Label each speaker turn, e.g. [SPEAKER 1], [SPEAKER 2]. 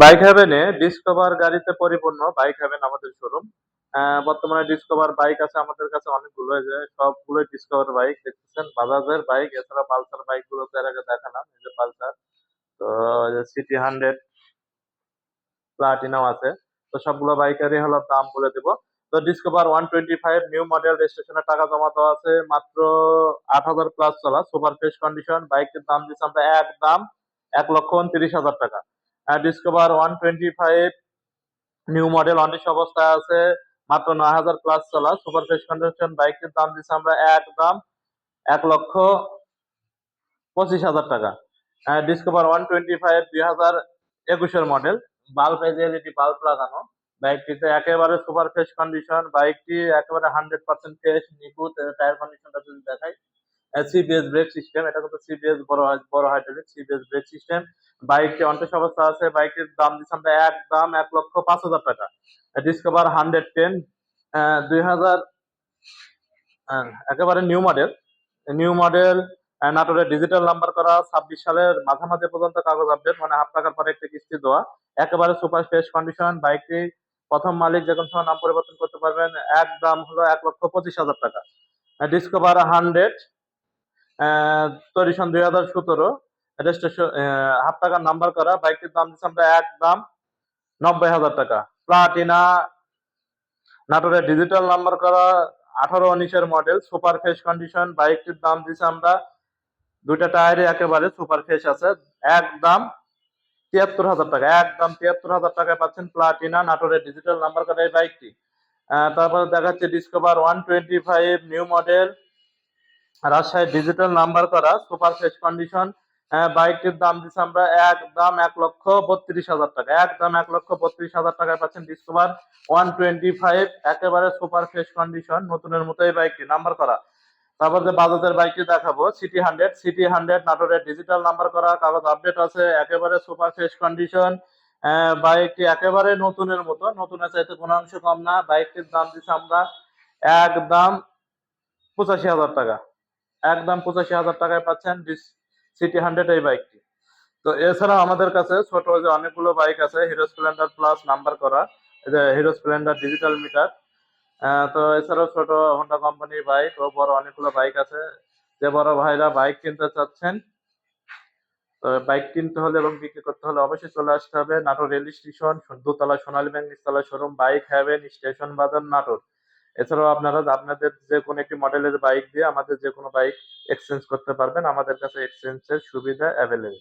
[SPEAKER 1] Bike হ্যাভেনে Discover গাড়িতে পরিপূর্ণ bike haven আমাদের শোরুম বর্তমানে ডিসকভার বাইক আছে আমাদের কাছে অনেকগুলো সবগুলো ডিসকভার বাইক দেখতেছেন। বাজাজের বাইক এছাড়া পালসার বাইকগুলো তো এর আগে দেখালাম, এই যে পালসার তো সিটি হান্ড্রেড প্লাটিনাও আছে। তো সবগুলো বাইকেরই হলো দাম বলে দেবো। তো Discover one twenty five new model রেজিস্ট্রেশনে টাকা জমা দেওয়া আছে। মাত্র আট হাজার প্লাস চলা সুপার ফ্রেশ কন্ডিশন বাইকের দাম দিচ্ছে আমরা এক দাম এক লক্ষ উনত্রিশ হাজার টাকা। Discover one twenty five new model অনেক অবস্থায় আছে। মাত্র নয় হাজার প্লাস চলা। সুপার ফ্রেশ কন্ডিশন বাইকের দাম দিচ্ছে আমরা এক দাম এক লক্ষ পঁচিশ হাজার টাকা। ডিসকভার ওয়ান টোয়েন্টি ফাইভ দুই হাজার একুশের মডেল বাল্ব এলইডি বাল্ব লাগানো। বাইকটিতে একেবারে সুপার ফ্রেশ কন্ডিশন বাইকটি একেবারে হান্ড্রেড পার্সেন্ট ফ্রেশ নিখুঁত। টায়ার কন্ডিশনটা যদি দেখাই সিবিএস ব্রেক সিস্টেম এটা কিন্তু সিবিএস বড় বড় হাইড্রোলিক সিবিএস ব্রেক সিস্টেম বাইকটি অন্টেস অবস্থা আছে বাইকটির দাম দিচ্ছে আমরা এক দাম এক লক্ষ পাঁচ হাজার টাকা। ডিসকভার হান্ড্রেড টেন দুই হাজার একেবারে নিউ মডেল নিউ মডেল নাটোরের ডিজিটাল নাম্বার করা, ছাব্বিশ সালের মাঝামাঝি পর্যন্ত কাগজ আপডেট মানে হাফ টাকার পরে একটি কিস্তি দেওয়া। একেবারে সুপার ফ্রেশ কন্ডিশন বাইকটি প্রথম মালিক যে কোনো সময় নাম পরিবর্তন করতে পারবেন এক দাম হলো এক লক্ষ পঁচিশ হাজার টাকা। ডিসকভার হান্ড্রেড তৈরি সন দুই হাজার সতেরো। রেজিস্ট্রেশন হাফ টাকার নাম্বার করা। বাইকটির দাম দিচ্ছে আমরা এক দাম নব্বই হাজার টাকা। প্লাটিনা নাটোরের ডিজিটাল নাম্বার করা, আঠারো উনিশের মডেল সুপার ফ্রেশ কন্ডিশন বাইকটির দাম দিচ্ছে আমরা, দুইটা টায়ারে একেবারে সুপার ফ্রেশ আছে। এক দাম তিয়াত্তর হাজার টাকা। একদম তিয়াত্তর হাজার টাকায় পাচ্ছেন প্লাটিনা নাটোরের ডিজিটাল নাম্বার করা এই বাইকটি। তারপরে দেখাচ্ছে Discover one twenty five new model Rajshahi digital number করা সুপার ফ্রেশ কন্ডিশন বাইকটির দাম দিচ্ছে আমরা এক দাম এক লক্ষ বত্রিশ হাজার টাকা এক দাম এক লক্ষ বত্রিশ হাজার টাকায় পাচ্ছেন ডিসকভার ওয়ান টোয়েন্টি ফাইভ একেবারে সুপার ফ্রেশ কন্ডিশন নতুনের মতো এই বাইকটি নাম্বার করা। তারপর যে বাজাজের বাইকটি দেখাবো সিটি হান্ড্রেড সিটি হান্ড্রেড নাটোরের ডিজিটাল নাম্বার করা, কাগজ আপডেট আছে, একেবারে সুপার ফ্রেশ কন্ডিশন বাইকটি একেবারে নতুনের মতো, নতুনের চাইতে কোনো অংশ কম না, বাইকটির দাম দিচ্ছে আমরা একদম পঁচাশি হাজার টাকা। একদম পঁচাশি হাজার টাকায় পাচ্ছেন সিটি হান্ড্রেড এই বাইকটি তো এছাড়া আমাদের কাছে ছোট যে অনেকগুলো বাইক আছে হিরো স্প্লেন্ডার প্লাস নাম্বার করা হিরো স্প্লেন্ডার ডিজিটাল মিটার তো এছাড়াও ছোট হোন্ডা কোম্পানির বাইক ও বড় অনেকগুলো বাইক আছে। যে বড় ভাইরা বাইক কিনতে চাচ্ছেন, তো বাইক কিনতে হলে এবং বিক্রি করতে হলে অবশ্যই চলে আসতে হবে। নাটোর রেল স্টেশন, দোতলা সোনালী ব্যাংক, নিচতলা শোরুম বাইক হ্যাভেন স্টেশন বাজার, নাটোর। এছাড়াও আপনারা আপনাদের যে কোনো একটি মডেলের বাইক দিয়ে আমাদের যে কোনো বাইক এক্সচেঞ্জ করতে পারবেন। আমাদের কাছে এক্সচেঞ্জের সুবিধা অ্যাভেলেবেল